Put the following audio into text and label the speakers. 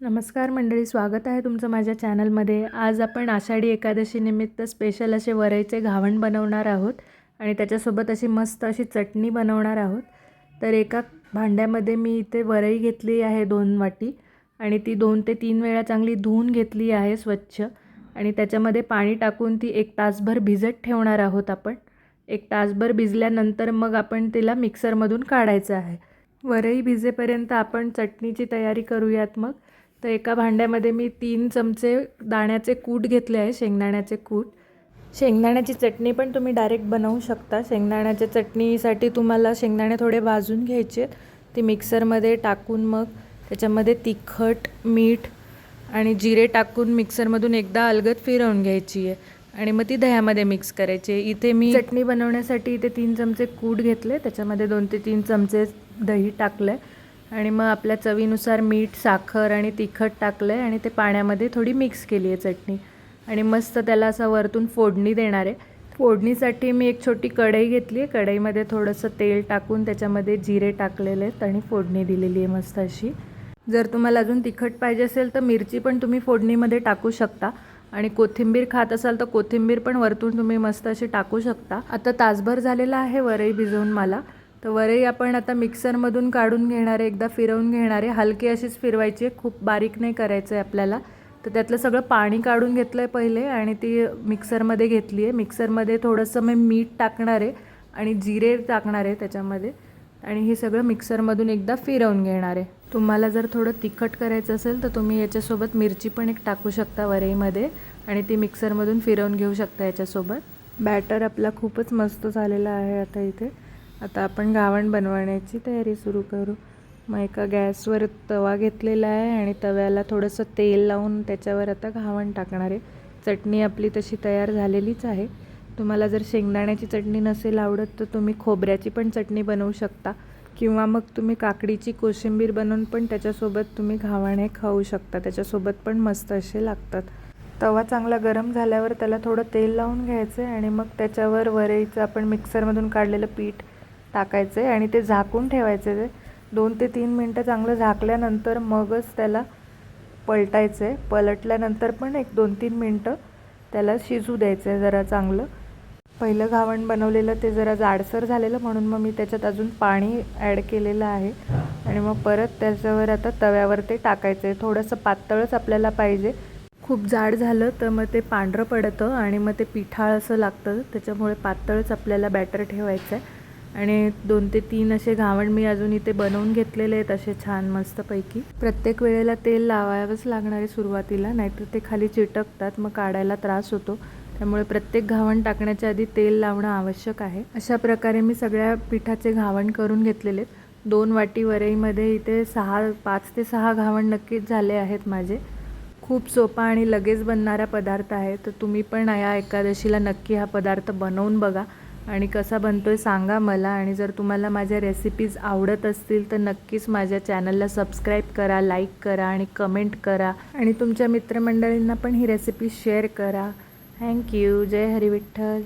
Speaker 1: नमस्कार मंडळी स्वागत आहे तुमचं माझ्या चॅनलमध्ये. आज आपण आषाढी एकादशीनिमित्त स्पेशल असे वरईचे घावण बनवणार आहोत आणि त्याच्यासोबत अशी मस्त अशी चटणी बनवणार आहोत. तर एका भांड्यामध्ये मी इथे वरई घेतली आहे दोन वाटी आणि ती दोन ते तीन वेळा चांगली धुवून घेतली आहे स्वच्छ आणि त्याच्यामध्ये पाणी टाकून ती एक तासभर भिजत ठेवणार आहोत आपण. एक तासभर भिजल्यानंतर मग आपण तिला मिक्सरमधून काढायचं आहे. वरई भिजेपर्यंत आपण चटणीची तयारी करूयात मग. तर एका भांड्यामध्ये मी तीन चमचे दाण्याचे कूट घेतले आहे शेंगदाण्याचे कूट. शेंगदाण्याची चटणी पण तुम्ही डायरेक्ट बनवू शकता. शेंगदाण्याच्या चटणीसाठी तुम्हाला शेंगदाणे थोडे भाजून घ्यायचे ते मिक्सरमध्ये टाकून मग त्याच्यामध्ये तिखट मीठ आणि जिरे टाकून मिक्सरमधून एकदा अलगद फिरवून घ्यायची आहे. आणि मग ती दह्यामध्ये मिक्स करायची आहे. इथे मी चटणी बनवण्यासाठी इथे तीन चमचे कूट घेतले. त्याच्यामध्ये दोन ते तीन चमचे दही टाकलं आहे आणि मग आपल्या चवीनुसार मीठ साखर आणि तिखट टाकलं आहे आणि ते पाण्यामध्ये थोडी मिक्स केली आहे चटणी. आणि मस्त त्याला असं वरतून फोडणी देणार आहे. फोडणीसाठी मी एक छोटी कढई घेतली आहे. कढईमध्ये थोडंसं तेल टाकून त्याच्यामध्ये जिरे टाकलेले आहेत आणि फोडणी दिलेली आहे मस्त अशी. जर तुम्हाला अजून तिखट पाहिजे असेल तर मिरची पण तुम्ही फोडणीमध्ये टाकू शकता. आणि कोथिंबीर खात असाल तर कोथिंबीर पण वरतून तुम्ही मस्त अशी टाकू शकता. आता तासभर झालेला आहे वरई भिजवून मला. तर वरई आपण आता मिक्सरमधून काढून घेणार आहे एकदा फिरवून घेणारे हलके हलकी अशीच फिरवायची आहे. खूप बारीक नाही करायचं आहे आपल्याला. तर त्यातलं सगळं पाणी काढून घेतलं आहे पहिले आणि ती मिक्सरमध्ये घेतली आहे. मिक्सरमध्ये थोडंसं मी मीठ टाकणार आहे आणि जिरे टाकणार आहे त्याच्यामध्ये. आणि हे सगळं मिक्सरमधून एकदा फिरवून घेणार आहे. तुम्हाला जर थोडं तिखट करायचं असेल तर तुम्ही याच्यासोबत मिरची पण एक टाकू शकता वरईमध्ये. आणि ती मिक्सरमधून फिरवून घेऊ शकता याच्यासोबत. बॅटर आपला खूपच मस्त झालेला आहे आता इथे. आता आपण घावण बनवण्याची तयारी सुरू करू. मग एका गॅसवर तवा घेतलेला आहे आणि तव्याला थोडंसं तेल लावून त्याच्यावर आता घावण टाकणार आहे. चटणी आपली तशी तयार झालेलीच आहे. तुम्हाला जर शेंगदाण्याची चटणी नसेल आवडत तर तुम्ही खोबऱ्याची पण चटणी बनवू शकता. किंवा मग तुम्ही काकडीची कोशिंबीर बनवून पण त्याच्यासोबत तुम्ही घावण हे खाऊ शकता. त्याच्यासोबत पण मस्त असे लागतात. तवा चांगला गरम झाल्यावर त्याला थोडं तेल लावून घ्यायचं आहे आणि मग त्याच्यावर वरईचं आपण मिक्सरमधून काढलेलं पीठ टाकायचं आहे आणि ते झाकून ठेवायचं. आहे दोन ते तीन मिनटं चांगलं झाकल्यानंतर मगच त्याला पलटायचं. आहे पलटल्यानंतर पण एक दोन तीन मिनटं त्याला शिजू द्यायचं आहे जरा चांगलं. पहिलं घावण बनवलेलं ते जरा जाडसर झालेलं म्हणून मग मी त्याच्यात अजून पाणी ॲड केलेलं आहे. आणि मग परत त्याच्यावर आता तव्यावर ते टाकायचं. आहे थोडंसं पातळच आपल्याला पाहिजे. खूप जाड झालं तर मग ते पांढरं पडतं आणि मग ते पिठाळ असं लागतं. त्याच्यामुळे पातळच आपल्याला बॅटर ठेवायचं आहे. आणि दोन ते तीन असे घावण मी अजून इथे बनवून घेतलेले आहेत असे छान मस्तपैकी. प्रत्येक वेळेला तेल लावावंच लागणार आहे सुरुवातीला नाहीतर ते खाली चिटकतात मग काढायला त्रास होतो. त्यामुळे प्रत्येक घावण टाकण्याच्या आधी तेल लावणं आवश्यक आहे. अशा प्रकारे मी सगळ्या पिठाचे घावण करून घेतलेले आहेत. दोन वाटी वरईमध्ये इथे सहा पाच ते सहा घावण नक्कीच झाले आहेत माझे. खूप सोपा आणि लगेच बनणारा पदार्थ आहे तर तुम्ही पण या एकादशीला नक्की हा पदार्थ बनवून बघा. आणि कसा बनतो आहे सांगा मला. आणि जर तुम्हाला माझ्या रेसिपीज आवडत असतील तर नक्कीच माझ्या चॅनलला सबस्क्राईब करा लाईक करा आणि कमेंट करा. आणि तुमच्या मित्रमंडळींना पण ही रेसिपी शेअर करा. थँक्यू जय हरी विठ्ठल.